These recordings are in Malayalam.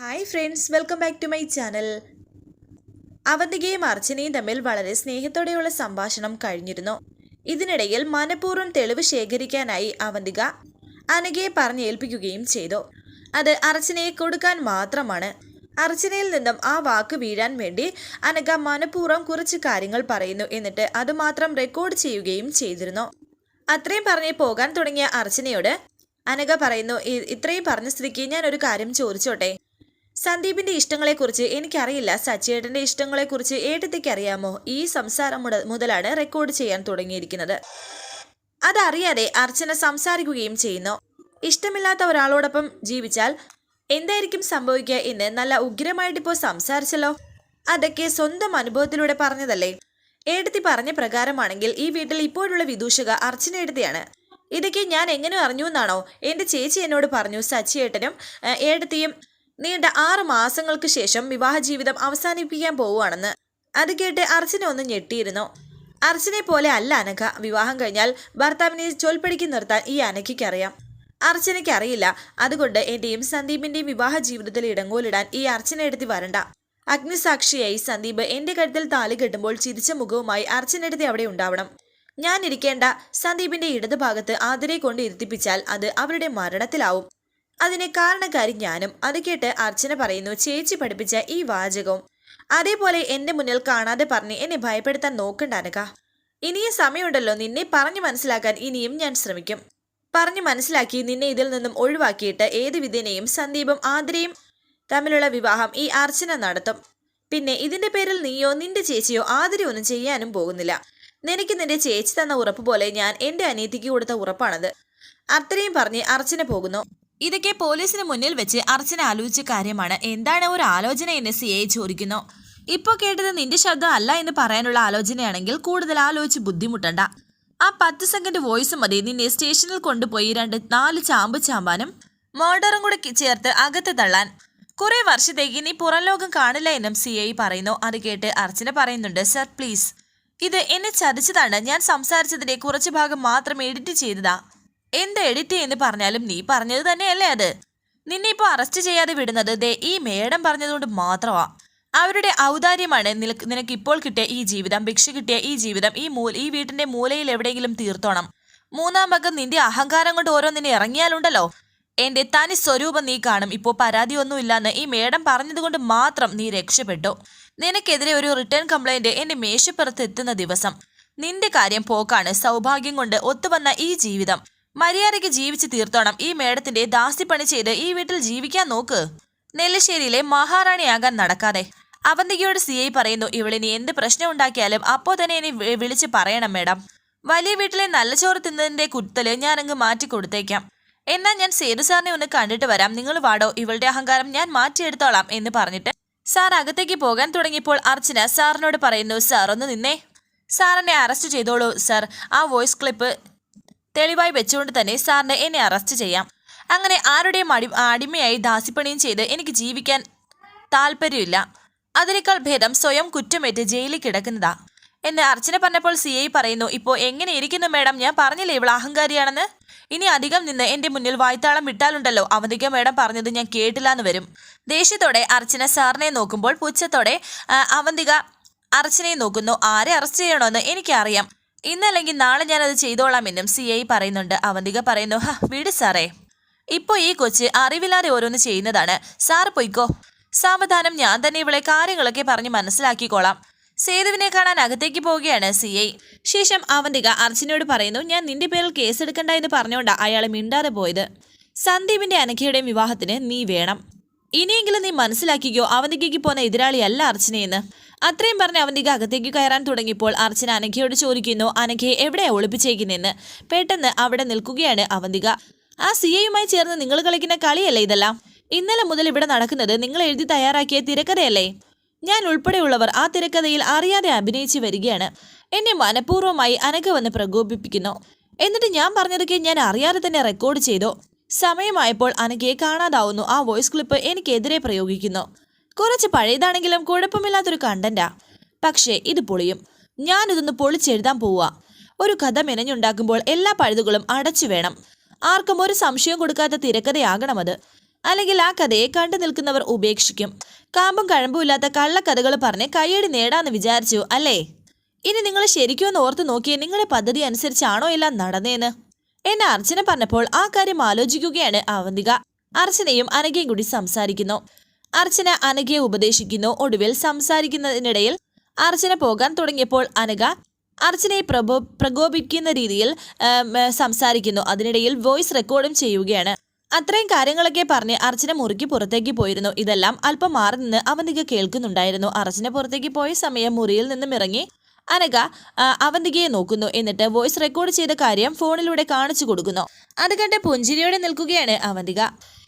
Hi friends welcome back to my channel അവന്തികയും അർച്ചനയും തമ്മിൽ വളരെ സ്നേഹത്തോടെയുള്ള സംഭാഷണം കഴിഞ്ഞിരുന്നു. ഇതിനിടയിൽ മനഃപൂർവം തെളിവ് ശേഖരിക്കാനായി അവന്തിക അനഘയെ പറഞ്ഞേൽപ്പിക്കുകയും ചെയ്തു. അത് അർച്ചനയെ കൊടുക്കാൻ മാത്രമാണ്. അർച്ചനയിൽ നിന്നും ആ വാക്ക് വീഴാൻ വേണ്ടി അനഘ മനഃപൂർവം കുറച്ച് കാര്യങ്ങൾ പറയുന്നു എന്നിട്ട് അത് മാത്രം റെക്കോർഡ് ചെയ്യുകയും ചെയ്തിരുന്നു. അത്രയും പറഞ്ഞ് പോകാൻ തുടങ്ങിയ അർച്ചനയോട് അനഘ പറയുന്നു ഇത്രയും പറഞ്ഞ സ്ഥിതിക്ക് ഞാൻ ഒരു കാര്യം ചോദിച്ചോട്ടെ? സന്ദീപിന്റെ ഇഷ്ടങ്ങളെക്കുറിച്ച് എനിക്കറിയില്ല. സച്ചേട്ടന്റെ ഇഷ്ടങ്ങളെക്കുറിച്ച് ഏട്ടത്തേക്ക് അറിയാമോ ഈ സംസാരം മുതലാണ് റെക്കോർഡ് ചെയ്യാൻ തുടങ്ങിയിരിക്കുന്നത്. അതറിയാതെ അർച്ചന സംസാരിക്കുകയും ചെയ്യുന്നു. ഇഷ്ടമില്ലാത്ത ഒരാളോടൊപ്പം ജീവിച്ചാൽ എന്തായിരിക്കും സംഭവിക്കുക എന്ന് നല്ല ഉഗ്രമായിട്ട് ഇപ്പോൾ സംസാരിച്ചല്ലോ? അതൊക്കെ സ്വന്തം അനുഭവത്തിലൂടെ പറഞ്ഞതല്ലേ? ഏടത്തി പറഞ്ഞ പ്രകാരമാണെങ്കിൽ ഈ വീട്ടിൽ ഇപ്പോഴുള്ള വിദൂഷക അർച്ചന ഏടത്തിയാണ് ഇതൊക്കെ ഞാൻ എങ്ങനെ അറിഞ്ഞു എന്നാണോ എന്റെ ചേച്ചി എന്നോട് പറഞ്ഞു സച്ചിയേട്ടനും ഏടത്തിയും നീണ്ട ആറ് മാസങ്ങൾക്ക് ശേഷം വിവാഹ ജീവിതം അവസാനിപ്പിക്കാൻ പോവുകയാണെന്ന് അത് കേട്ട് അർച്ചന ഒന്ന് ഞെട്ടിയിരുന്നു. അർച്ചനെ പോലെ അല്ല അനഘ. വിവാഹം കഴിഞ്ഞാൽ ഭർത്താവിനെ ചൊൽപ്പടിക്ക് നിർത്താൻ ഈ അനഘയ്ക്കറിയാം. അർച്ചനയ്ക്ക് അറിയില്ല. അതുകൊണ്ട് എന്റെയും സന്ദീപിന്റെയും വിവാഹ ജീവിതത്തിൽ ഇടങ്കോലിടാൻ ഈ അർച്ചന എടുത്തി വരണ്ട. അഗ്നിസാക്ഷിയായി സന്ദീപ് എന്റെ കഴുത്തിൽ താലി കെട്ടുമ്പോൾ ചിരിച്ച മുഖവുമായി അർച്ചന എടുത്തി അവിടെ ഉണ്ടാവണം. ഞാനിരിക്കേണ്ട സന്ദീപിന്റെ ഇടതുഭാഗത്ത് ആതിരെ കൊണ്ട് ഇരുത്തിപ്പിച്ചാൽ അത് അവരുടെ മരണത്തിലാവും. അതിന് കാരണക്കാരി ഞാനും. അത് കേട്ട് അർച്ചന പറയുന്നു ചേച്ചി പഠിപ്പിച്ച ഈ വാചകവും അതേപോലെ എന്റെ മുന്നിൽ കാണാതെ പറഞ്ഞ് എന്നെ ഭയപ്പെടുത്താൻ നോക്കണ്ട ഇനിയും സമയമുണ്ടല്ലോ നിന്നെ പറഞ്ഞു മനസ്സിലാക്കാൻ ഇനിയും ഞാൻ ശ്രമിക്കും. പറഞ്ഞു മനസ്സിലാക്കി നിന്നെ ഇതിൽ നിന്നും ഒഴിവാക്കിയിട്ട് ഏത് വിധേനയും സന്ദീപും ആതിരയും തമ്മിലുള്ള വിവാഹം ഈ അർച്ചന നടത്തും. പിന്നെ ഇതിന്റെ പേരിൽ നീയോ നിന്റെ ചേച്ചിയോ ആതിരയോ ഒന്നും ചെയ്യാനും പോകുന്നില്ല. നിനക്ക് നിന്റെ ചേച്ചി തന്ന ഉറപ്പ് പോലെ ഞാൻ എന്റെ അനീതിക്ക് കൊടുത്ത ഉറപ്പാണത്. അത്രയും പറഞ്ഞ് അർച്ചന പോകുന്നു. ഇതൊക്കെ പോലീസിന് മുന്നിൽ വെച്ച് അർച്ചന ആലോചിച്ച കാര്യമാണ്. എന്താണ് ഒരു ആലോചന എന്ന് സി ഐ ചോദിക്കുന്നു. ഇപ്പോൾ കേട്ടത് നിന്റെ ശബ്ദം അല്ല എന്ന് പറയാനുള്ള ആലോചനയാണെങ്കിൽ കൂടുതൽ ആലോചിച്ച് ബുദ്ധിമുട്ടണ്ട. ആ പത്ത് സെക്കൻഡ് വോയിസ് മതി. നിന്നെ സ്റ്റേഷനിൽ കൊണ്ടുപോയി രണ്ട് നാല് ചാമ്പ് ചാമ്പാനും മർഡറും കൂടെ ചേർത്ത് അകത്ത് തള്ളാൻ. കുറേ വർഷത്തേക്ക് നീ പുറം ലോകം കാണില്ല എന്നും സി ഐ പറയുന്നു. അത് കേട്ട് അർച്ചന പറയുന്നുണ്ട് സർ പ്ലീസ്. ഇത് എന്നെ ചതിച്ചതാണ്. ഞാൻ സംസാരിച്ചതിന്റെ കുറച്ച് ഭാഗം മാത്രം എഡിറ്റ് ചെയ്തതാ. എന്ത് എഡിറ്റ് എന്ന് പറഞ്ഞാലും നീ പറഞ്ഞത് തന്നെയല്ലേ അത്? നിന്നെ ഇപ്പോൾ അറസ്റ്റ് ചെയ്യാതെ വിടുന്നത് ദേ ഈ മേഡം പറഞ്ഞതുകൊണ്ട് മാത്രമാ. അവരുടെ ഔദാര്യമാണ് നിനക്ക് ഇപ്പോൾ കിട്ടിയ ഈ ജീവിതം ഭിക്ഷ കിട്ടിയ ഈ ജീവിതം ഈ മൂല ഈ വീട്ടിന്റെ മൂലയിൽ എവിടെയെങ്കിലും തീർത്തോണം. മൂന്നാം ഭാഗം നിന്റെ അഹങ്കാരം കൊണ്ട് ഓരോന്നിനെ ഇറങ്ങിയാലുണ്ടല്ലോ. എന്റെ തനി സ്വരൂപം നീ കാണും. ഇപ്പോൾ പരാതിയൊന്നുമില്ലെന്ന് ഈ മേഡം പറഞ്ഞതുകൊണ്ട് മാത്രം നീ രക്ഷപ്പെട്ടു. നിനക്കെതിരെ ഒരു റിട്ടേൺ കംപ്ലൈന്റ് എന്റെ മേശപ്പുറത്ത് എത്തുന്ന ദിവസം. നിന്റെ കാര്യം പോക്കാണ് സൗഭാഗ്യം കൊണ്ട് ഒത്തുവന്ന ഈ ജീവിതം. മര്യാദയ്ക്ക് ജീവിച്ച് തീർത്തോണം. ഈ മേഡത്തിന്റെ ദാസ്യപ്പണി ചെയ്ത് ഈ വീട്ടിൽ ജീവിക്കാൻ നോക്ക്. നെല്ലശ്ശേരിയിലെ മഹാറാണിയാകാൻ നടക്കാതെ. അവന്തികയോട് സി ഐ പറയുന്നു ഇവളിനി എന്ത് പ്രശ്നം ഉണ്ടാക്കിയാലും അപ്പോൾ തന്നെ ഇനി വിളിച്ച് പറയണം മേഡം. വലിയ വീട്ടിലെ നല്ല ചോറ് തിന്നതിന്റെ കുത്തൽ ഞാനങ്ങ് മാറ്റി കൊടുത്തേക്കാം. എന്നാൽ ഞാൻ സേതു സാറിനെ ഒന്ന് കണ്ടിട്ട് വരാം. നിങ്ങൾ വാടോ ഇവളുടെ അഹങ്കാരം ഞാൻ മാറ്റിയെടുത്തോളാം എന്ന് പറഞ്ഞിട്ട് സാർ അകത്തേക്ക് പോകാൻ തുടങ്ങിയപ്പോൾ അർച്ചന സാറിനോട് പറയുന്നു സാർ ഒന്ന് നിന്നേ. സാറിനെ അറസ്റ്റ് ചെയ്തോളൂ സാർ ആ വോയിസ് ക്ലിപ്പ് തെളിവായി വെച്ചുകൊണ്ട് തന്നെ സാറിന് എന്നെ അറസ്റ്റ് ചെയ്യാം. അങ്ങനെ ആരുടെയും അടി അടിമയായി ദാസിപ്പണിയും ചെയ്ത് എനിക്ക് ജീവിക്കാൻ താല്പര്യമില്ല. അതിനേക്കാൾ ഭേദം സ്വയം കുറ്റമേറ്റ് ജയിലിൽ കിടക്കുന്നതാ. എന്ന് അർച്ചന പറഞ്ഞപ്പോൾ സി ഐ പറയുന്നു ഇപ്പോൾ എങ്ങനെ ഇരിക്കുന്നു മേഡം? ഞാൻ പറഞ്ഞില്ലേ ഇവൾ അഹങ്കാരിയാണെന്ന്? ഇനി അധികം നിന്ന് എന്റെ മുന്നിൽ വായ്ത്താളം വിട്ടാലുണ്ടല്ലോ അവധിക മേഡം പറഞ്ഞത് ഞാൻ കേട്ടില്ലാന്ന് വരും. ദേഷ്യത്തോടെ അർച്ചന സാറിനെ നോക്കുമ്പോൾ പുച്ഛത്തോടെ അവന്തിക അർച്ചനയെ നോക്കുന്നു. ആരെ അറസ്റ്റ് ചെയ്യണമെന്ന് എനിക്കറിയാം. ഇന്നല്ലെങ്കിൽ നാളെ ഞാനത് ചെയ്തോളാം എന്നും സി ഐ പറയുന്നുണ്ട്. അവന്തിക പറയുന്നു ഹ വിട് സാറേ. ഇപ്പൊ ഈ കൊച്ച് അറിവില്ലാതെ ഓരോന്ന് ചെയ്യുന്നതാണ്. സാർ പൊയ്ക്കോ. സാവധാനം ഞാൻ തന്നെ ഇവളെ കാര്യങ്ങളൊക്കെ പറഞ്ഞ് മനസ്സിലാക്കിക്കോളാം. സേതുവിനെ കാണാൻ അകത്തേക്ക് പോവുകയാണ് സി ഐ ശേഷം അവന്തിക അർച്ചനയോട് പറയുന്നു ഞാൻ നിന്റെ പേരിൽ കേസെടുക്കണ്ട എന്ന് പറഞ്ഞുകൊണ്ടാണ് അയാൾ മിണ്ടാതെ പോയത്. സന്ദീപിന്റെ അനഘയുടെയും വിവാഹത്തിന് നീ വേണം. ഇനിയെങ്കിലും നീ മനസ്സിലാക്കിക്കോ അവന്തികയ്ക്ക് പോന്ന എതിരാളിയല്ല അർച്ചനയെന്ന്. അത്രയും പറഞ്ഞ് അവന്തിക അകത്തേക്ക് കയറാൻ തുടങ്ങിയപ്പോൾ അർച്ചന അനഘയോട് ചോദിക്കുന്നു അനഘയെ എവിടെയാ ഒളിപ്പിച്ചേക്കുന്നെന്ന് പെട്ടെന്ന് അവിടെ നിൽക്കുകയാണ് അവന്തിക. ആ സി ഐയുമായി ചേർന്ന് നിങ്ങൾ കളിക്കുന്ന കളിയല്ലേ ഇതെല്ലാം? ഇന്നലെ മുതൽ ഇവിടെ നടക്കുന്നത് നിങ്ങൾ എഴുതി തയ്യാറാക്കിയ തിരക്കഥയല്ലേ? ഞാൻ ഉൾപ്പെടെയുള്ളവർ ആ തിരക്കഥയിൽ അറിയാതെ അഭിനയിച്ചു വരികയാണ്. എന്നെ മനഃപൂർവമായി അനഘ വന്ന് പ്രകോപിപ്പിക്കുന്നു. എന്നിട്ട് ഞാൻ പറഞ്ഞതൊക്കെ ഞാൻ അറിയാതെ തന്നെ റെക്കോർഡ് ചെയ്തു? സമയമായപ്പോൾ അനഘയെ കാണാതാവുന്നു. ആ വോയിസ് ക്ലിപ്പ് എനിക്കെതിരെ പ്രയോഗിക്കുന്നു. കുറച്ച് പഴയതാണെങ്കിലും കുഴപ്പമില്ലാത്തൊരു കണ്ടന്റാ. പക്ഷേ ഇത് പൊളിയും. ഞാനിതൊന്ന് പൊളിച്ചെഴുതാൻ പോവാ. ഒരു കഥ മെനഞ്ഞുണ്ടാക്കുമ്പോൾ എല്ലാ പഴുതുകളും അടച്ചു വേണം. ആർക്കും ഒരു സംശയം കൊടുക്കാത്ത തിരക്കഥയാകണം അത് അല്ലെങ്കിൽ ആ കഥയെ കണ്ടു നിൽക്കുന്നവർ ഉപേക്ഷിക്കും. കാമ്പും കഴമ്പുമില്ലാത്ത കള്ളക്കഥകൾ പറഞ്ഞ് കയ്യടി നേടാന്ന് വിചാരിച്ചു അല്ലേ? ഇനി നിങ്ങൾ ശരിക്കും ഒന്ന് ഓർത്ത് നോക്കിയേ നിങ്ങളുടെ പദ്ധതി അനുസരിച്ചാണോ എല്ലാം നടന്നേന്ന്? എന്നെ അർച്ചന പറഞ്ഞപ്പോൾ ആ കാര്യം ആലോചിക്കുകയാണ് അവന്തിക അർച്ചനയും അനഘയും കൂടി സംസാരിക്കുന്നു. അർച്ചന അനഘയെ ഉപദേശിക്കുന്നു. ഒടുവിൽ സംസാരിക്കുന്നതിനിടയിൽ അർച്ചന പോകാൻ തുടങ്ങിയപ്പോൾ അനഘ അർച്ചനയെ പ്രബോ പ്രകോപിക്കുന്ന രീതിയിൽ സംസാരിക്കുന്നു. അതിനിടയിൽ വോയിസ് റെക്കോർഡും ചെയ്യുകയാണ്. അത്രയും കാര്യങ്ങളൊക്കെ പറഞ്ഞ് അർച്ചന മുറിക്ക് പുറത്തേക്ക് പോയിരുന്നു. ഇതെല്ലാം അല്പം മാറി നിന്ന് അവന്തിക കേൾക്കുന്നുണ്ടായിരുന്നു. അർച്ചന പുറത്തേക്ക് പോയ സമയം മുറിയിൽ നിന്നും ഇറങ്ങി അനഘ ആ, അവന്തികയെ നോക്കുന്നു. എന്നിട്ട് വോയിസ് റെക്കോർഡ് ചെയ്ത കാര്യം ഫോണിലൂടെ കാണിച്ചു കൊടുക്കുന്നു. അത് കണ്ട് പുഞ്ചിരിയോടെ നിൽക്കുകയാണ് അവന്തിക.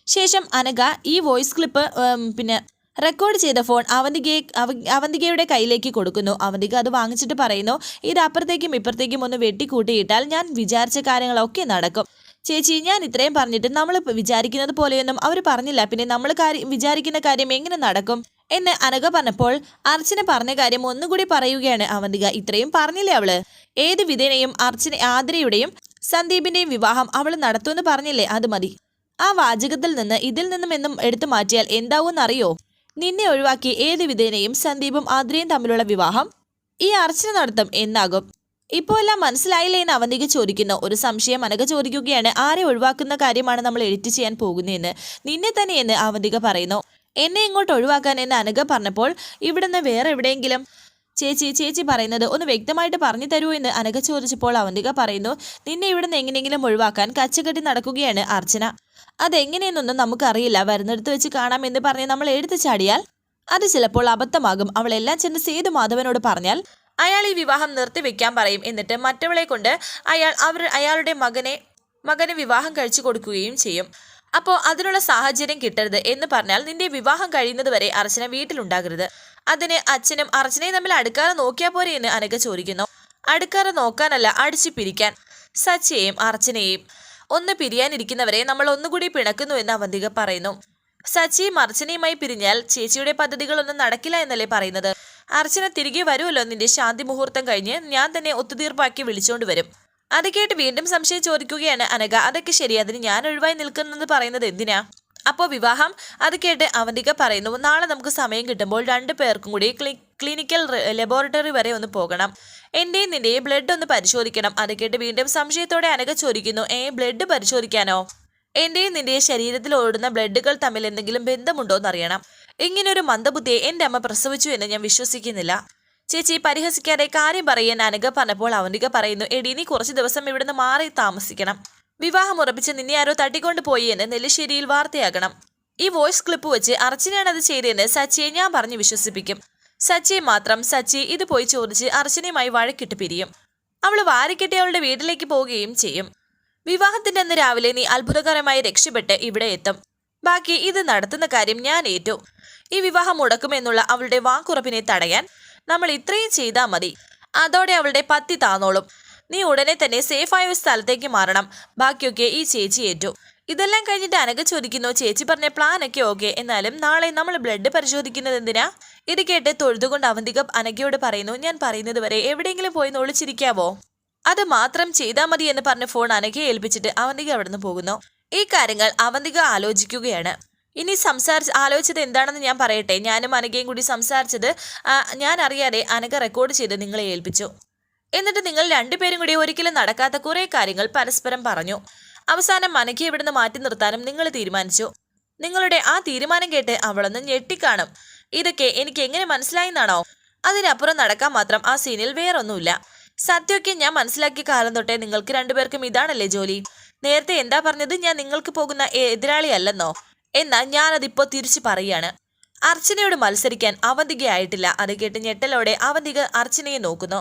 ശേഷം അനഘ ഈ വോയിസ് ക്ലിപ്പ് പിന്നെ റെക്കോർഡ് ചെയ്ത ഫോൺ അവന്തികയെ അവ- അവന്തികയുടെ കയ്യിലേക്ക് കൊടുക്കുന്നു. അവന്തിക അത് വാങ്ങിച്ചിട്ട് പറയുന്നു ഇത് അപ്പുറത്തേക്കും ഇപ്പുറത്തേക്കും ഒന്ന് വെട്ടിക്കൂട്ടിയിട്ടാൽ ഞാൻ വിചാരിച്ച കാര്യങ്ങളൊക്കെ നടക്കും. ചേച്ചി ഞാൻ ഇത്രയും പറഞ്ഞിട്ട് നമ്മൾ വിചാരിക്കുന്നത് പോലെയൊന്നും അവർ പറഞ്ഞില്ല. പിന്നെ നമ്മൾ കാര്യം വിചാരിക്കുന്ന കാര്യം എങ്ങനെ നടക്കും? എന്ന് അനഘ പറഞ്ഞപ്പോൾ അർച്ചന പറഞ്ഞ കാര്യം ഒന്നുകൂടി പറയുകയാണ് അവന്തിക. ഇത്രയും പറഞ്ഞില്ലേ അവൾ? ഏത് വിധേനയും അർച്ചന ആതിരയുടെയും സന്ദീപിന്റെയും വിവാഹം അവൾ നടത്തുമെന്ന് പറഞ്ഞില്ലേ? അത് മതി. ആ വാചകത്തിൽ നിന്ന് ഇതിൽ നിന്നും എന്നും എടുത്തു മാറ്റിയാൽ എന്താവൂന്നറിയോ നിന്നെ ഒഴിവാക്കി ഏത് വിധേനയും സന്ദീപും ആതിരയും തമ്മിലുള്ള വിവാഹം ഈ അർച്ചന നടത്തും എന്നാകും. ഇപ്പോൾ എല്ലാം മനസ്സിലായില്ലേ എന്ന് അവന്തിക ചോദിക്കുന്നു. ഒരു സംശയം അനക ചോദിക്കുകയാണ്. ആരെ ഒഴിവാക്കുന്ന കാര്യമാണ് നമ്മൾ എഡിറ്റ് ചെയ്യാൻ പോകുന്നതെന്ന്. നിന്നെ തന്നെയെന്ന് അവന്തിക പറയുന്നു. എന്നെ ഇങ്ങോട്ട് ഒഴിവാക്കാൻ എന്ന് അനഘ പറഞ്ഞപ്പോൾ ഇവിടുന്ന് വേറെ എവിടെയെങ്കിലും? ചേച്ചി ചേച്ചി പറയുന്നത് ഒന്ന് വ്യക്തമായിട്ട് പറഞ്ഞു തരൂ എന്ന് അനഘ ചോദിച്ചപ്പോൾ അവന്തിക പറയുന്നു നിന്നെ ഇവിടുന്ന് എങ്ങനെയെങ്കിലും ഒഴിവാക്കാൻ കച്ചകെട്ടി നടക്കുകയാണ് അർച്ചന. അതെങ്ങനെയെന്നൊന്നും നമുക്കറിയില്ല. വരുന്നിടത്ത് വെച്ച് കാണാം എന്ന് പറഞ്ഞ് നമ്മൾ എടുത്തു ചാടിയാൽ? അത് ചിലപ്പോൾ അബദ്ധമാകും. അവളെല്ലാം ചെന്ന് സേതു മാധവനോട് പറഞ്ഞാൽ അയാൾ ഈ വിവാഹം നിർത്തിവെക്കാൻ പറയും. എന്നിട്ട് മറ്റവളെ കൊണ്ട് അയാൾ അവർ അയാളുടെ മകനെ മകന് വിവാഹം കഴിച്ചു കൊടുക്കുകയും ചെയ്യും. അപ്പോൾ അതിനുള്ള സാഹചര്യം കിട്ടരുത് എന്ന് പറഞ്ഞാൽ നിന്റെ വിവാഹം കഴിയുന്നത് വരെ അർച്ചന വീട്ടിലുണ്ടാകരുത്. അതിന് അച്ഛനും അർച്ചനയും തമ്മിൽ അടുക്കാതെ നോക്കിയാൽ പോരെ എന്ന് അനഘ ചോദിക്കുന്നു. അടുക്കാതെ നോക്കാനല്ല അടിച്ചു പിരിക്കാൻ. സച്ചയെയും അർച്ചനയെയും ഒന്ന് പിരിയാനിരിക്കുന്നവരെ നമ്മൾ ഒന്നുകൂടി പിണക്കുന്നു എന്ന് അവന്തിക പറയുന്നു. സച്ചിയും അർച്ചനയുമായി പിരിഞ്ഞാൽ ചേച്ചിയുടെ പദ്ധതികളൊന്നും നടക്കില്ല എന്നല്ലേ പറയുന്നത്? അർച്ചന തിരികെ വരുമല്ലോ നിന്റെ ശാന്തി മുഹൂർത്തം കഴിഞ്ഞ് ഞാൻ തന്നെ ഒത്തുതീർപ്പാക്കി വിളിച്ചോണ്ട് വരും. അത് കേട്ട് വീണ്ടും സംശയം ചോദിക്കുകയാണ് അനഘ. അതൊക്കെ ശരി അതിന് ഞാൻ ഒഴിവായി നിൽക്കുന്നത് പറയുന്നത് എന്തിനാ? അപ്പോൾ വിവാഹം? അത് കേട്ട് അവന്തിക പറയുന്നു നാളെ നമുക്ക് സമയം കിട്ടുമ്പോൾ രണ്ടു പേർക്കും കൂടി ക്ലി ക്ലിനിക്കൽ ലബോറട്ടറി വരെ ഒന്ന് പോകണം. എന്റെയും നിന്റെയും ബ്ലഡ് ഒന്ന് പരിശോധിക്കണം. അത് കേട്ട് വീണ്ടും സംശയത്തോടെ അനഘ ചോദിക്കുന്നു ഏ ബ്ലഡ് പരിശോധിക്കാനോ? എന്റെയും നിന്റെയും ശരീരത്തിൽ ഓടുന്ന ബ്ലഡുകൾ തമ്മിൽ എന്തെങ്കിലും ബന്ധമുണ്ടോ എന്നറിയണം ഇങ്ങനൊരു മന്ദബുദ്ധിയെ എന്റെ അമ്മ പ്രസവിച്ചു എന്ന് ഞാൻ വിശ്വസിക്കുന്നില്ല. ചേച്ചി പരിഹസിക്കാതെ കാര്യം പറയാൻ അനഘ പറഞ്ഞപ്പോൾ അവനുക പറയുന്നു എടി നീ കുറച്ച് ദിവസം ഇവിടുന്ന് മാറി താമസിക്കണം. വിവാഹം ഉറപ്പിച്ച് നിന്നെ ആരോ തട്ടിക്കൊണ്ട് പോയി എന്ന് നെല്ലിശ്ശേരിയിൽ വാർത്തയാകണം. ഈ വോയിസ് ക്ലിപ്പ് വെച്ച് അർച്ചനയാണ് അത് ചെയ്തതെന്ന് സച്ചിയെ ഞാൻ പറഞ്ഞു വിശ്വസിപ്പിക്കും. സച്ചിയെ മാത്രം സച്ചി ഇത് പോയി ചോദിച്ച് അർച്ചനയുമായി വഴക്കിട്ട് പിരിയും. അവൾ വാരിക്കെട്ടി അവളുടെ വീട്ടിലേക്ക് പോവുകയും ചെയ്യും. വിവാഹത്തിന്റെ അന്ന് രാവിലെ നീ അത്ഭുതകരമായി രക്ഷപ്പെട്ട് ഇവിടെ എത്തും. ബാക്കി ഇത് നടത്തുന്ന കാര്യം ഞാൻ ഏറ്റു. ഈ വിവാഹം മുടക്കുമെന്നുള്ള അവളുടെ വാക്കുറപ്പിനെ തടയാൻ നമ്മൾ ഇത്രയും ചെയ്താൽ മതി. അതോടെ അവളുടെ പത്തി താന്നോളും. നീ ഉടനെ തന്നെ സേഫായ ഒരു സ്ഥലത്തേക്ക് മാറണം. ബാക്കിയൊക്കെ ഈ ചേച്ചി ഏറ്റു. ഇതെല്ലാം കഴിഞ്ഞിട്ട് അനക ചോദിക്കുന്നു ചേച്ചി പറഞ്ഞ പ്ലാൻ ഒക്കെ ഓക്കെ എന്നാലും നാളെ നമ്മൾ ബ്ലഡ് പരിശോധിക്കുന്നത് എന്തിനാ? ഇത് കേട്ട് തൊഴുതുകൊണ്ട് അവന്തിക അനകയോട് പറയുന്നു ഞാൻ പറയുന്നത് വരെ എവിടെയെങ്കിലും പോയി ഒളിച്ചിരിക്കാവോ? അത് മാത്രം ചെയ്താൽ മതി എന്ന് പറഞ്ഞ് ഫോൺ അനകയെ ഏൽപ്പിച്ചിട്ട് അവന്തിക അവിടുന്ന് പോകുന്നു. ഈ കാര്യങ്ങൾ അവന്തിക ആലോചിക്കുകയാണ്. ഇനി സംസാരിച്ച് ആലോചിച്ചത് എന്താണെന്ന് ഞാൻ പറയട്ടെ. ഞാനും അനഘയും കൂടി സംസാരിച്ചത് ഞാൻ അറിയാതെ അനഘ റെക്കോർഡ് ചെയ്ത് നിങ്ങളെ ഏൽപ്പിച്ചു. എന്നിട്ട് നിങ്ങൾ രണ്ടുപേരും കൂടി ഒരിക്കലും നടക്കാത്ത കുറേ കാര്യങ്ങൾ പരസ്പരം പറഞ്ഞു. അവസാനം അനഘയെ ഇവിടുന്ന് മാറ്റി നിർത്താനും നിങ്ങൾ തീരുമാനിച്ചു. നിങ്ങളുടെ ആ തീരുമാനം കേട്ട് അവളൊന്ന് ഞെട്ടിക്കാണും. ഇതൊക്കെ എനിക്ക് എങ്ങനെ മനസ്സിലായെന്നാണോ? അതിനപ്പുറം നടക്കാൻ മാത്രം ആ സീനിൽ വേറൊന്നുമില്ല. സത്യമൊക്കെ ഞാൻ മനസ്സിലാക്കിയ കാലം തൊട്ടേ നിങ്ങൾക്ക് രണ്ടുപേർക്കും ഇതാണല്ലേ ജോലി. നേരത്തെ എന്താ പറഞ്ഞത്? ഞാൻ നിങ്ങൾക്ക് പോകുന്ന എതിരാളിയല്ലെന്നോ എന്നാൽ ഞാനതിപ്പോ തിരിച്ചു പറയാണ്. അർച്ചനയോട് മത്സരിക്കാൻ അവന്തികയായിട്ടില്ല. അത് കേട്ട് ഞെട്ടലോടെ അവന്തിക അർച്ചനയെ നോക്കുന്നു.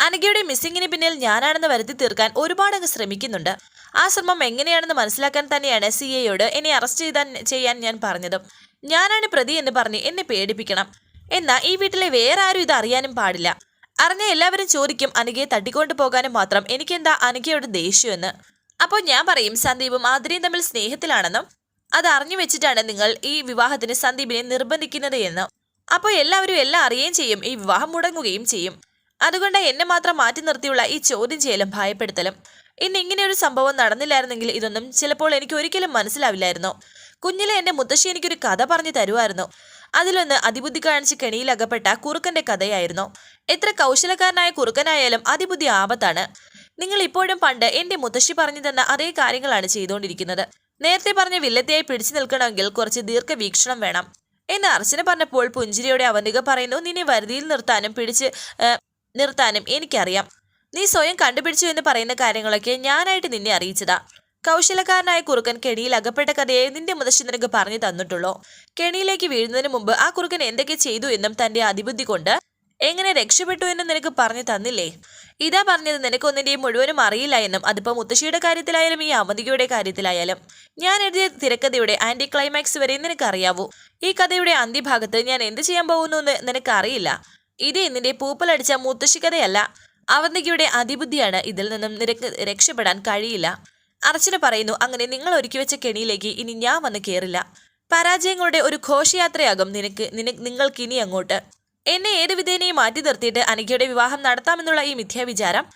അനഘയുടെ മിസ്സിങ്ങിന് പിന്നിൽ ഞാനാണെന്ന് വരുത്തി തീർക്കാൻ ഒരുപാടങ്ങ് ശ്രമിക്കുന്നുണ്ട്. ആ ശ്രമം എങ്ങനെയാണെന്ന് മനസ്സിലാക്കാൻ തന്നെയാണ് സി എയോട് എന്നെ അറസ്റ്റ് ചെയ്താൻ ചെയ്യാൻ ഞാൻ പറഞ്ഞതും. ഞാനാണ് പ്രതി എന്ന് പറഞ്ഞ് എന്നെ പേടിപ്പിക്കണം. എന്നാൽ ഈ വീട്ടിലെ വേറെ ആരും ഇത് അറിയാനും പാടില്ല. അറിഞ്ഞ എല്ലാവരും ചോദിക്കും അനഘയെ തട്ടിക്കൊണ്ടു പോകാനും മാത്രം എനിക്കെന്താ അനഘയോട് ദേഷ്യമെന്ന് അപ്പോൾ ഞാൻ പറയും സന്ദീപും ആതിരയും തമ്മിൽ സ്നേഹത്തിലാണെന്നും അത് അറിഞ്ഞു വെച്ചിട്ടാണ് നിങ്ങൾ ഈ വിവാഹത്തിന് സന്ദീപിനെ നിർബന്ധിക്കുന്നത് എന്ന്. അപ്പോൾ എല്ലാവരും എല്ലാം അറിയുകയും ചെയ്യും ഈ വിവാഹം മുടങ്ങുകയും ചെയ്യും. അതുകൊണ്ട് എന്നെ മാത്രം മാറ്റി നിർത്തിയുള്ള ഈ ചോദ്യം ചെയ്യലും ഭയപ്പെടുത്തലും. ഇന്ന് ഇങ്ങനെ ഒരു സംഭവം നടന്നില്ലായിരുന്നെങ്കിൽ ഇതൊന്നും ചിലപ്പോൾ എനിക്ക് ഒരിക്കലും മനസ്സിലാവില്ലായിരുന്നു? കുഞ്ഞിലെ എന്റെ മുത്തശ്ശി എനിക്കൊരു കഥ പറഞ്ഞു തരുമായിരുന്നു. അതിലൊന്ന് അതിബുദ്ധി കാണിച്ച് കെണിയിലകപ്പെട്ട കുറുക്കന്റെ കഥയായിരുന്നു. എത്ര കൗശലക്കാരനായ കുറുക്കനായാലും അതിബുദ്ധി ആപത്താണ്. നിങ്ങൾ ഇപ്പോഴും പണ്ട് എന്റെ മുത്തശ്ശി പറഞ്ഞു തന്ന അതേ കാര്യങ്ങളാണ് ചെയ്തുകൊണ്ടിരിക്കുന്നത്. നേരത്തെ പറഞ്ഞ വില്ലത്തെയായി പിടിച്ചു നിൽക്കണമെങ്കിൽ കുറച്ച് ദീർഘവീക്ഷണം വേണം. എന്ന് അർച്ചന പറഞ്ഞപ്പോൾ പുഞ്ചിരിയോടെ അവനിക പറയുന്നു നിന്നെ വരുതിയിൽ നിർത്താനും പിടിച്ച് നിർത്താനും എനിക്കറിയാം. നീ സ്വയം കണ്ടുപിടിച്ചു എന്ന് പറയുന്ന കാര്യങ്ങളൊക്കെ ഞാനായിട്ട് നിന്നെ അറിയിച്ചതാ. കൗശലക്കാരനായ കുറുക്കൻ കെണിയിൽ അകപ്പെട്ട കഥയെ നിന്റെ മുതശ്ശി നിനക്ക് പറഞ്ഞു തന്നിട്ടുള്ളൂ. കെണിയിലേക്ക് വീഴുന്നതിന് മുമ്പ് ആ കുറുക്കൻ എന്തൊക്കെ ചെയ്തു എന്നും തന്റെ അതിബുദ്ധി കൊണ്ട് എങ്ങനെ രക്ഷപ്പെട്ടു എന്ന് നിനക്ക് പറഞ്ഞു തന്നില്ലേ? ഇതാ പറഞ്ഞത് നിനക്കൊന്നിന്റെയും മുഴുവനും അറിയില്ല എന്നും അതിപ്പോ മുത്തശ്ശിയുടെ കാര്യത്തിലായാലും ഈ അവന്തികയുടെ കാര്യത്തിലായാലും. ഞാൻ എഴുതിയ തിരക്കഥയുടെ ആന്റി ക്ലൈമാക്സ് വരെ നിനക്ക് അറിയാവൂ ഈ കഥയുടെ അന്ത്യഭാഗത്ത് ഞാൻ എന്ത് ചെയ്യാൻ പോകുന്നു എന്ന് നിനക്ക് അറിയില്ല ഇത് നിന്റെ പൂപ്പലടിച്ച മുത്തശ്ശി കഥയല്ല അവന്തികയുടെ അതിബുദ്ധിയാണ് ഇതിൽ നിന്നും നിനക്ക് രക്ഷപ്പെടാൻ കഴിയില്ല. അർച്ചന പറയുന്നു അങ്ങനെ നിങ്ങൾ ഒരുക്കി വെച്ച കെണിയിലേക്ക് ഇനി ഞാൻ വന്ന് കയറില്ല പരാജയങ്ങളുടെ ഒരു ഘോഷയാത്രയാകും നിനക്ക് നിന നിങ്ങൾക്ക് ഇനി അങ്ങോട്ട്. എന്നെ ഏത് വിധേനയും മാറ്റി നിർത്തിയിട്ട് അനികയുടെ വിവാഹം നടത്താമെന്നുള്ള ഈ മിഥ്യാവിചാരം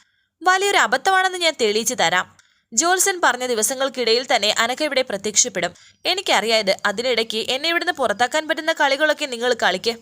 വലിയൊരു അബദ്ധമാണെന്ന് ഞാൻ തെളിയിച്ചു തരാം. ജോൾസൺ പറഞ്ഞ ദിവസങ്ങൾക്കിടയിൽ തന്നെ അനക്ക ഇവിടെ പ്രത്യക്ഷപ്പെടും. എനിക്കറിയായത് അതിനിടയ്ക്ക് എന്നെ ഇവിടുന്ന് പുറത്താക്കാൻ പറ്റുന്ന കളികളൊക്കെ നിങ്ങൾ കളിക്ക്.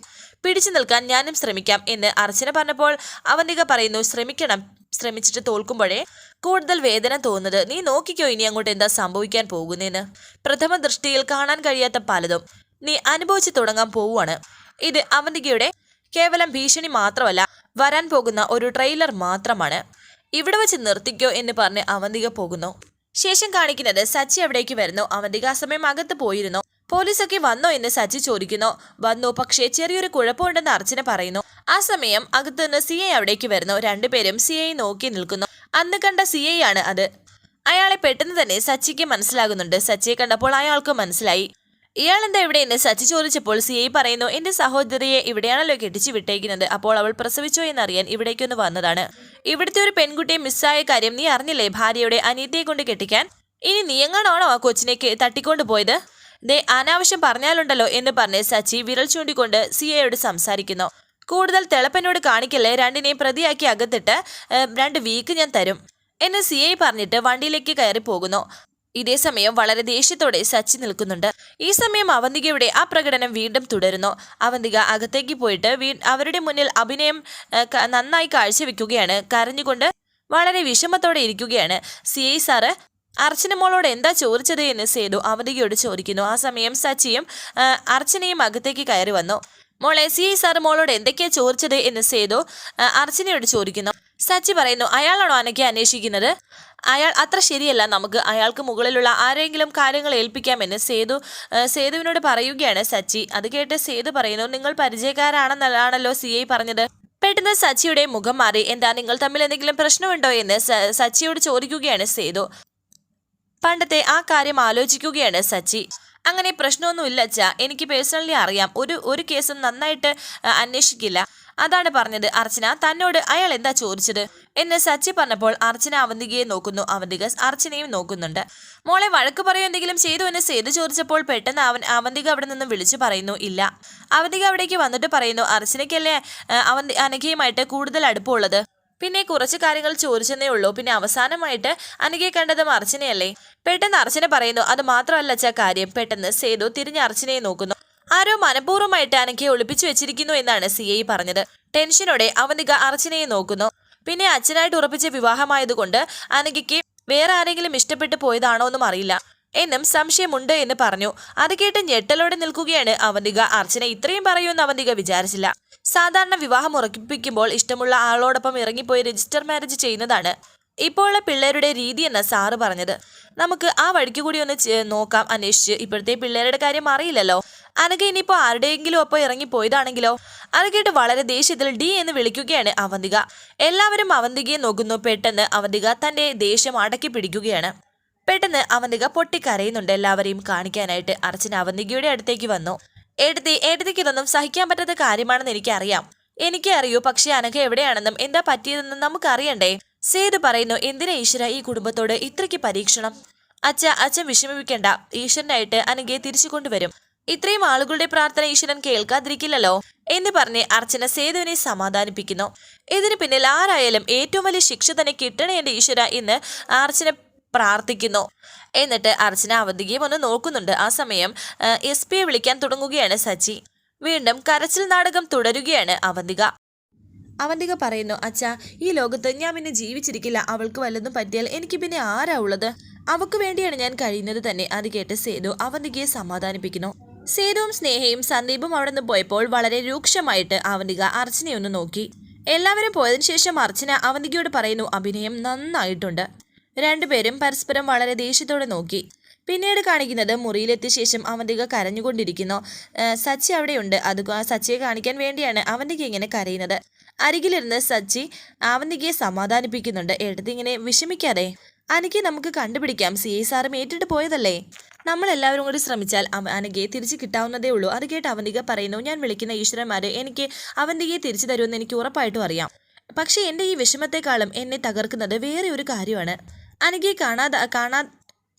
പിടിച്ചു നിൽക്കാൻ ഞാനും ശ്രമിക്കാം എന്ന് അർച്ചന പറഞ്ഞപ്പോൾ അവന്തിക പറയുന്നു ശ്രമിക്കണം. ശ്രമിച്ചിട്ട് തോൽക്കുമ്പോഴേ കൂടുതൽ വേദന തോന്നുന്നത്. നീ നോക്കിക്കോ ഇനി അങ്ങോട്ട് എന്താ സംഭവിക്കാൻ പോകുന്നതെന്ന് പ്രഥമ ദൃഷ്ടിയിൽ കാണാൻ കഴിയാത്ത പലതും. നീ അനുഭവിച്ചു തുടങ്ങാൻ പോവുകയാണ്. ഇത് അവന്തികയുടെ കേവലം ഭീഷണി മാത്രമല്ല വരാൻ പോകുന്ന ഒരു ട്രെയിലർ മാത്രമാണ്. ഇവിടെ വെച്ച് നിർത്തിക്കോ എന്ന് പറഞ്ഞ് അവന്തിക പോകുന്നു. ശേഷം കാണിക്കുന്നത് സച്ചി അവിടേക്ക് വരുന്നു. അവന്തിക ആ സമയം അകത്ത് പോയിരുന്നു. പോലീസൊക്കെ വന്നോ എന്ന് സച്ചി ചോദിക്കുന്നു. വന്നു പക്ഷേ ചെറിയൊരു കുഴപ്പമുണ്ടെന്ന് അർച്ചന പറയുന്നു. ആ സമയം അകത്ത് നിന്ന് സി ഐ അവിടേക്ക് വരുന്നു. രണ്ടുപേരും സി ഐ നോക്കി നിൽക്കുന്നു. അന്ന് കണ്ട സി ഐ ആണ് അത്. അയാളെ പെട്ടെന്ന് തന്നെ സച്ചിക്ക് മനസ്സിലാകുന്നുണ്ട്. സച്ചിയെ കണ്ടപ്പോൾ അയാൾക്ക് മനസ്സിലായി. ഇയാൾ എന്താ ഇവിടെ എന്ന് സച്ചി ചോദിച്ചപ്പോൾ സി ഐ പറയുന്നു എന്റെ സഹോദരിയെ ഇവിടെയാണല്ലോ കെട്ടിച്ചു വിട്ടേക്കുന്നത്. അപ്പോൾ അവൾ പ്രസവിച്ചോ എന്നറിയാൻ ഇവിടേക്കൊന്ന് വന്നതാണ്. ഇവിടുത്തെ ഒരു പെൺകുട്ടിയെ മിസ്സായ കാര്യം നീ അറിഞ്ഞില്ലേ? ഭാര്യയുടെ അനിയത്തിയെ കൊണ്ട് കെട്ടിക്കാൻ. ഇനി നീ ആ കൊച്ചിനെ തട്ടിക്കൊണ്ടു തട്ടിക്കൊണ്ട് പോയത്? ദേ അനാവശ്യം പറഞ്ഞാലുണ്ടല്ലോ എന്ന് പറഞ്ഞ് സച്ചി വിരൽ ചൂണ്ടിക്കൊണ്ട് സി ഐയോട് സംസാരിക്കുന്നു. കൂടുതൽ തിളപ്പനോട് കാണിക്കല്ലേ രണ്ടിനെയും പ്രതിയാക്കി അകത്തിട്ട് രണ്ട് വീക്ക് ഞാൻ തരും. എന്ന് സി ഐ പറഞ്ഞിട്ട് വണ്ടിയിലേക്ക് കയറി പോകുന്നു ഇതേ സമയം വളരെ ദേഷ്യത്തോടെ സച്ചി നിൽക്കുന്നുണ്ട്. ഈ സമയം അവന്തികയുടെ ആ പ്രകടനം വീണ്ടും തുടരുന്നു. അവന്തിക അകത്തേക്ക് പോയിട്ട് അവരുടെ മുന്നിൽ അഭിനയം നന്നായി കാഴ്ചവെക്കുകയാണ്. കരഞ്ഞുകൊണ്ട് വളരെ വിഷമത്തോടെ ഇരിക്കുകയാണ്. സി ഐ സാറ് അർച്ചന മോളോട് എന്താ ചോദിച്ചത് എന്ന് സേതു അവന്തികയോട് ചോദിക്കുന്നു. ആ സമയം സച്ചിയും അർച്ചനയും അകത്തേക്ക് കയറി വന്നു. മോളെ സി ഐ സാറ് മോളോട് എന്തൊക്കെയാ ചോദിച്ചത് എന്ന് സേതു അർച്ചനയോട് ചോദിക്കുന്നു. സച്ചി പറയുന്നു അയാളാണോ അനക്കെ അന്വേഷിക്കുന്നത്? അയാൾ അത്ര ശരിയല്ല. നമുക്ക് അയാൾക്ക് മുകളിലുള്ള ആരെങ്കിലും കാര്യങ്ങൾ ഏൽപ്പിക്കാമെന്ന് സേതു സേതുവിനോട് പറയുകയാണ് സച്ചി. അത് കേട്ട് സേതു പറയുന്നു നിങ്ങൾ പരിചയക്കാരാണെന്നല്ലാണല്ലോ സി ഐ പറഞ്ഞത്. പെട്ടെന്ന് സച്ചിയുടെ മുഖം മാറി. എന്താ നിങ്ങൾ തമ്മിൽ എന്തെങ്കിലും പ്രശ്നമുണ്ടോ? എന്ന് സച്ചിയോട് ചോദിക്കുകയാണ് സേതു. പണ്ടത്തെ ആ കാര്യം ആലോചിക്കുകയാണ് സച്ചി. അങ്ങനെ പ്രശ്നമൊന്നുമില്ല അച്ഛ. എനിക്ക് പേഴ്സണലി അറിയാം. ഒരു ഒരു കേസും നന്നായിട്ട് അന്വേഷിക്കില്ല. അതാണ് പറഞ്ഞത്. അർച്ചന തന്നോട് അയാൾ എന്താ ചോദിച്ചത്? എന്ന് സച്ചി പറഞ്ഞപ്പോൾ അർച്ചന അവന്തികയെ നോക്കുന്നു. അവന്തിക അർച്ചനയും നോക്കുന്നുണ്ട്. മോളെ വഴക്ക് പറയോ എന്തെങ്കിലും ചെയ്തു എന്ന് സേതു ചോദിച്ചപ്പോൾ പെട്ടെന്ന് അവൻ അവന്തിക അവിടെ നിന്നും വിളിച്ചു പറയുന്നു ഇല്ല. അവന്തിക അവിടേക്ക് വന്നിട്ട് പറയുന്നു അർച്ചനയ്ക്കല്ലേ അവന്തി അനഘയുമായിട്ട് കൂടുതൽ അടുപ്പമുള്ളത്? പിന്നെ കുറച്ച് കാര്യങ്ങൾ ചോദിച്ചെന്നേ ഉള്ളൂ. പിന്നെ അവസാനമായിട്ട് അനഘയെ കണ്ടതും അർച്ചനയല്ലേ? പെട്ടെന്ന് അർച്ചന പറയുന്നു അത് മാത്രമല്ല കാര്യം. പെട്ടെന്ന് സേതു തിരിഞ്ഞ് അർച്ചനയെ നോക്കുന്നു. ആരോ മനഃപൂർവമായിട്ട് അനഘയെ ഒളിപ്പിച്ചു വെച്ചിരിക്കുന്നു എന്നാണ് സി ഐ പറഞ്ഞത്. ടെൻഷനോടെ അവനിക അർച്ചനയെ നോക്കുന്നു. പിന്നെ അച്ഛനായിട്ട് ഉറപ്പിച്ച വിവാഹമായതുകൊണ്ട് അനഘയ്ക്ക് വേറെ ആരെങ്കിലും ഇഷ്ടപ്പെട്ടു പോയതാണോ എന്നും അറിയില്ല. എന്നും സംശയമുണ്ട് എന്ന് പറഞ്ഞു. അത് കേട്ട് ഞെട്ടലോടെ നിൽക്കുകയാണ് അവന്തിക അർച്ചന ഇത്രയും പറയുമെന്ന് അവന്തിക വിചാരിച്ചില്ല. സാധാരണ വിവാഹം ഉറപ്പിക്കുമ്പോൾ ഇഷ്ടമുള്ള ആളോടൊപ്പം ഇറങ്ങിപ്പോയി രജിസ്റ്റർ മാരേജ് ചെയ്യുന്നതാണ് ഇപ്പോഴുള്ള പിള്ളേരുടെ രീതി എന്ന സാറ് പറഞ്ഞത്. നമുക്ക് ആ വഴിക്ക് കൂടി ഒന്ന് നോക്കാം അന്വേഷിച്ച്. ഇപ്പോഴത്തെ പിള്ളേരുടെ കാര്യം അറിയില്ലല്ലോ. അനഘ ഇനിയിപ്പോ ആരുടെയെങ്കിലും ഒപ്പം ഇറങ്ങിപ്പോയതാണെങ്കിലോ പോയതാണെങ്കിലോ? കേട്ട് വളരെ ദേഷ്യത്തിൽ ഡി എന്ന് വിളിക്കുകയാണ് അവന്തിക. എല്ലാവരും അവന്തികയെ നോക്കുന്നു. പെട്ടെന്ന് അവന്തിക തന്റെ ദേഷ്യം അടക്കി പിടിക്കുകയാണ്. പെട്ടെന്ന് അവന്തിക പൊട്ടിക്കരയുന്നുണ്ട്. എല്ലാവരെയും കാണിക്കാനായിട്ട് അർച്ചന അവന്തികയുടെ അടുത്തേക്ക് വന്നു. എടുത്തി എടുത്തേക്ക് ഇതൊന്നും സഹിക്കാൻ പറ്റാത്ത കാര്യമാണെന്ന് എനിക്കറിയാം. എനിക്ക് പക്ഷേ പക്ഷെ അനഘ എവിടെയാണെന്നും എന്താ പറ്റിയതെന്നും നമുക്കറിയണ്ടേ? സേതു പറയുന്നു എന്തിനാ ഈശ്വര ഈ കുടുംബത്തോട് ഇത്രയ്ക്ക് പരീക്ഷണം? അച്ഛ അച്ഛൻ വിഷമിപ്പിക്കണ്ട. ഈശ്വരനായിട്ട് അനഘയെ തിരിച്ചു കൊണ്ടുവരും. ഇത്രയും ആളുകളുടെ പ്രാർത്ഥന ഈശ്വരൻ കേൾക്കാതിരിക്കില്ലല്ലോ എന്ന് പറഞ്ഞ് അർച്ചന സേതുവിനെ സമാധാനിപ്പിക്കുന്നു. ഇതിന് പിന്നിൽ ആരായാലും ഏറ്റവും വലിയ ശിക്ഷ തന്നെ കിട്ടണേ ഈശ്വര എന്ന് അർച്ചന പ്രാർത്ഥിക്കുന്നു. എന്നിട്ട് അർച്ചന അവധികയും ഒന്ന് നോക്കുന്നുണ്ട്. ആ സമയം എസ് പിയെ വിളിക്കാൻ തുടങ്ങുകയാണ് സച്ചി. വീണ്ടും കരച്ചിൽ നാടകം തുടരുകയാണ് അവന്തിക. അവന്തിക പറയുന്നു അച്ഛാ ഈ ലോകത്ത് ഞാൻ പിന്നെ ജീവിച്ചിരിക്കില്ല. അവൾക്ക് വല്ലതും പറ്റിയാൽ എനിക്ക് പിന്നെ ആരാ ഉള്ളത്? അവക്ക് വേണ്ടിയാണ് ഞാൻ കഴിയുന്നത് തന്നെ. അത് കേട്ട് സേതു അവന്തികയെ സമാധാനിപ്പിക്കുന്നു. സേതുവും സ്നേഹയും സന്ദീപും അവിടെ നിന്ന് പോയപ്പോൾ വളരെ രൂക്ഷമായിട്ട് അവന്തിക അർച്ചനയെ ഒന്ന് നോക്കി. എല്ലാവരും പോയതിനു ശേഷം അർച്ചന അവന്തികയോട് പറയുന്നു അഭിനയം നന്നായിട്ടുണ്ട്. രണ്ടുപേരും പരസ്പരം വളരെ ദേഷ്യത്തോടെ നോക്കി. പിന്നീട് കാണിക്കുന്നത് മുറിയിലെത്തിയ ശേഷം അവന്തിക കരഞ്ഞുകൊണ്ടിരിക്കുന്നു. സച്ചി അവിടെയുണ്ട്. അത് സച്ചിയെ കാണിക്കാൻ വേണ്ടിയാണ് അവന്തിക ഇങ്ങനെ കരയുന്നത്. അരികിലിരുന്ന് സച്ചി അവന്തികയെ സമാധാനിപ്പിക്കുന്നുണ്ട്. എടുത്തിങ്ങനെ വിഷമിക്കാതെ. അനിക്ക് നമുക്ക് കണ്ടുപിടിക്കാം. സി ഐ സാറും ഏറ്റിട്ട് പോയതല്ലേ? നമ്മൾ എല്ലാവരും കൂടി ശ്രമിച്ചാൽ അനഘയെ തിരിച്ചു കിട്ടാവുന്നതേ ഉള്ളൂ. അത് കേട്ട് അവന്തിക പറയുന്നു ഞാൻ വിളിക്കുന്ന ഈശ്വരന്മാരെ എനിക്ക് അവന്തികയെ തിരിച്ചു തരുമെന്ന് എനിക്ക് ഉറപ്പായിട്ടും അറിയാം. പക്ഷേ എന്റെ ഈ വിഷമത്തെക്കാളും എന്നെ തകർക്കുന്നത് വേറെ ഒരു കാര്യമാണ്. അനഘയെ കാണാതെ കാണാ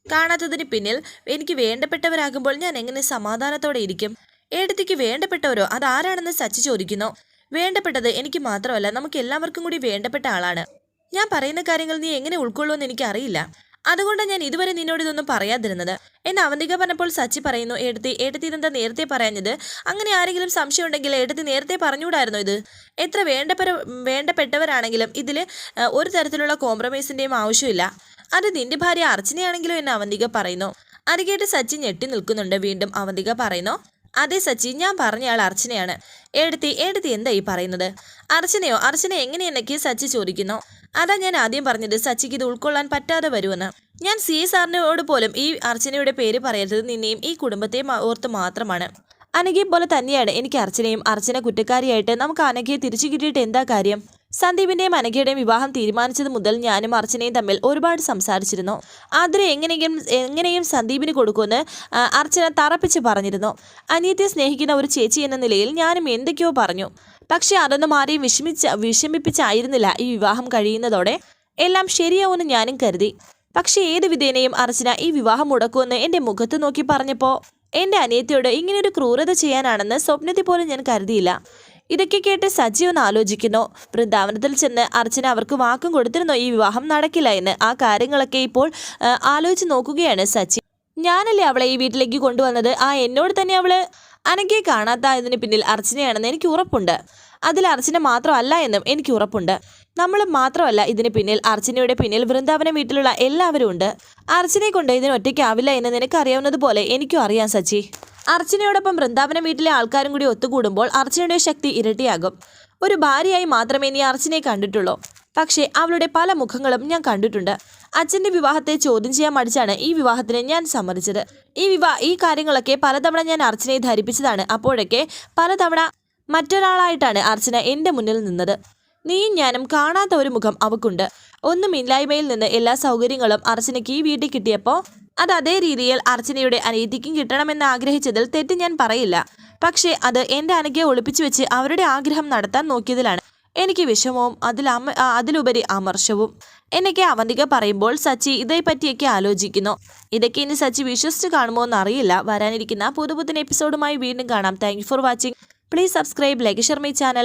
കാണാത്തതിന് പിന്നിൽ എനിക്ക് വേണ്ടപ്പെട്ടവരാകുമ്പോൾ ഞാൻ എങ്ങനെ സമാധാനത്തോടെ ഇരിക്കും? ഏടത്തേക്ക് വേണ്ടപ്പെട്ടവരോ? അതാരാണെന്ന് സച്ചി ചോദിക്കുന്നു. വേണ്ടപ്പെട്ടത് എനിക്ക് മാത്രമല്ല നമുക്ക് എല്ലാവർക്കും കൂടി വേണ്ടപ്പെട്ട ആളാണ്. ഞാൻ പറയുന്ന കാര്യങ്ങൾ നീ എങ്ങനെ ഉൾക്കൊള്ളുമെന്ന് എനിക്ക് അറിയില്ല അതുകൊണ്ടാണ് ഞാൻ ഇതുവരെ നിന്നോട് ഇതൊന്നും പറയാതിരുന്നത്. എന്ന് അവന്തിക പറഞ്ഞപ്പോൾ സച്ചി പറയുന്നു എടുത്തി എടുത്തി ഇതെന്താ നേരത്തെ പറയാഞ്ഞത്? അങ്ങനെ ആരെങ്കിലും സംശയം ഉണ്ടെങ്കിൽ എടുത്തി നേരത്തെ പറഞ്ഞുകൂടായിരുന്നു ഇത്? എത്ര വേണ്ടപ്പെ വേണ്ടപ്പെട്ടവരാണെങ്കിലും ഇതിൽ ഒരു തരത്തിലുള്ള കോംപ്രമൈസിന്റെയും ആവശ്യമില്ല. അത് നിന്റെ ഭാര്യ അർച്ചനയാണെങ്കിലും എന്ന് അവന്തിക പറയുന്നു. അത് കേട്ട് സച്ചി ഞെട്ടി നിൽക്കുന്നുണ്ട്. വീണ്ടും അവന്തിക പറയുന്നു അതെ സച്ചി ഞാൻ പറഞ്ഞ പറഞ്ഞയാൾ അർച്ചനയാണ്. എടുത്തി എടുത്തി എന്താ ഈ പറയുന്നത്? അർച്ചനയോ? അർച്ചന എങ്ങനെയെന്നൊക്കെ സച്ചി ചോദിക്കുന്നു. അതാ ഞാൻ ആദ്യം പറഞ്ഞത് സച്ചിക്ക് ഇത് ഉൾക്കൊള്ളാൻ പറ്റാതെ വരുമെന്ന്. ഞാൻ സി. സാറിനോട് പോലും ഈ അർച്ചനയുടെ പേര് പറയരുത് നിന്നെയും ഈ കുടുംബത്തെയും ഓർത്ത് മാത്രമാണ്. അനഘയെ പോലെ തന്നെയാണ് എനിക്ക് അർച്ചനയും. അർച്ചന കുറ്റക്കാരിയായിട്ട് നമുക്ക് അനഘയെ തിരിച്ചു കിട്ടിയിട്ട് എന്താ കാര്യം? സന്ദീപിന്റെയും അനഘയുടെയും വിവാഹം തീരുമാനിച്ചത് മുതൽ ഞാനും അർച്ചനയും തമ്മിൽ ഒരുപാട് സംസാരിച്ചിരുന്നു. ആതിരെ എങ്ങനെയെങ്കിലും എങ്ങനെയും സന്ദീപിന് കൊടുക്കുമെന്ന് അർച്ചന തറപ്പിച്ച് പറഞ്ഞിരുന്നു. അനിയത്തെ സ്നേഹിക്കുന്ന ഒരു ചേച്ചി എന്ന നിലയിൽ ഞാനും എന്തൊക്കെയോ പറഞ്ഞു. പക്ഷെ അതൊന്നും ആരെയും വിഷമിച്ച വിഷമിപ്പിച്ചായിരുന്നില്ല ഈ വിവാഹം കഴിയുന്നതോടെ. എല്ലാം ശരിയാവുമെന്ന് ഞാനും കരുതി. പക്ഷെ ഏത് വിധേനയും അർച്ചന ഈ വിവാഹം മുടക്കുമെന്ന് എന്റെ മുഖത്ത് നോക്കി പറഞ്ഞപ്പോൾ എന്റെ അനിയത്തിയോട് ഇങ്ങനെയൊരു ക്രൂരത ചെയ്യാനാണെന്ന് സ്വപ്നത്തിൽ പോലും ഞാൻ കരുതിയില്ല. ഇതൊക്കെ കേട്ട് സജി ഒന്ന് ആലോചിക്കുന്നു. വൃന്ദാവനത്തിൽ ചെന്ന് അർച്ചന അവർക്ക് വാക്കും കൊടുത്തിരുന്നോ ഈ വിവാഹം നടക്കില്ല എന്ന്. ആ കാര്യങ്ങളൊക്കെ ഇപ്പോൾ ആലോചിച്ച് നോക്കുകയാണ് സജി. ഞാനല്ലേ അവളെ ഈ വീട്ടിലേക്ക് കൊണ്ടുവന്നത്? ആ എന്നോട് തന്നെ അവൾ അനഘയെ കാണാത്തായതിന് പിന്നിൽ അർച്ചനയാണെന്ന് എനിക്ക് ഉറപ്പുണ്ട്. അതിൽ അർച്ചന മാത്രമല്ല എന്നും എനിക്ക് ഉറപ്പുണ്ട്. നമ്മൾ മാത്രമല്ല ഇതിന് പിന്നിൽ അർച്ചനയുടെ പിന്നിൽ വൃന്ദാവനം വീട്ടിലുള്ള എല്ലാവരും ഉണ്ട്. അർച്ചനയെ കൊണ്ട് ഇതിന് ഒറ്റയ്ക്കാവില്ല എന്ന് നിനക്ക് അറിയാവുന്നതുപോലെ എനിക്കും അറിയാം സച്ചി. അർച്ചനയോടൊപ്പം വൃന്ദാവനം വീട്ടിലെ ആൾക്കാരും കൂടി ഒത്തുകൂടുമ്പോൾ അർച്ചനയുടെ ശക്തി ഇരട്ടിയാകും. ഒരു ഭാര്യയായി മാത്രമേ നീ അർച്ചനയെ കണ്ടിട്ടുള്ളൂ. പക്ഷേ അവളുടെ പല മുഖങ്ങളും ഞാൻ കണ്ടിട്ടുണ്ട്. അച്ഛന്റെ വിവാഹത്തെ ചോദ്യം ചെയ്യാൻ മടിച്ചാണ് ഈ വിവാഹത്തിന് ഞാൻ സമ്മതിച്ചത്. ഈ വിവാ ഈ കാര്യങ്ങളൊക്കെ പലതവണ ഞാൻ അർച്ചനയെ ധരിപ്പിച്ചതാണ്. അപ്പോഴൊക്കെ പലതവണ മറ്റൊരാളായിട്ടാണ് അർച്ചന എന്റെ മുന്നിൽ നിന്നത്. നീയും ഞാനും കാണാത്ത ഒരു മുഖം അവക്കുണ്ട്. ഒന്നും ഇല്ലായ്മയിൽ നിന്ന് എല്ലാ സൗകര്യങ്ങളും അർച്ചനയ്ക്ക് ഈ വീട്ടിൽ കിട്ടിയപ്പോൾ അത് അതേ രീതിയിൽ അർച്ചനയുടെ അനീതിക്കും കിട്ടണമെന്ന് ആഗ്രഹിച്ചതിൽ തെറ്റ് ഞാൻ പറയില്ല. പക്ഷേ അത് എന്റെ അനഘയെ ഒളിപ്പിച്ചു വെച്ച് അവരുടെ ആഗ്രഹം നടത്താൻ നോക്കിയതിലാണ് എനിക്ക് വിഷമവും അതിൽ അമ അതിലുപരി അമർഷവും. എന്നൊക്കെ അവന്തിക പറയുമ്പോൾ സച്ചി ഇതേപ്പറ്റിയൊക്കെ ആലോചിക്കുന്നു. ഇതൊക്കെ ഇനി സച്ചി വിശ്വസിച്ച് കാണുമോ എന്നറിയില്ല. വരാനിരിക്കുന്ന പുതുപുത്തൻ എപ്പിസോഡുമായി വീണ്ടും കാണാം. Thank for watching please subscribe like Sharmi channel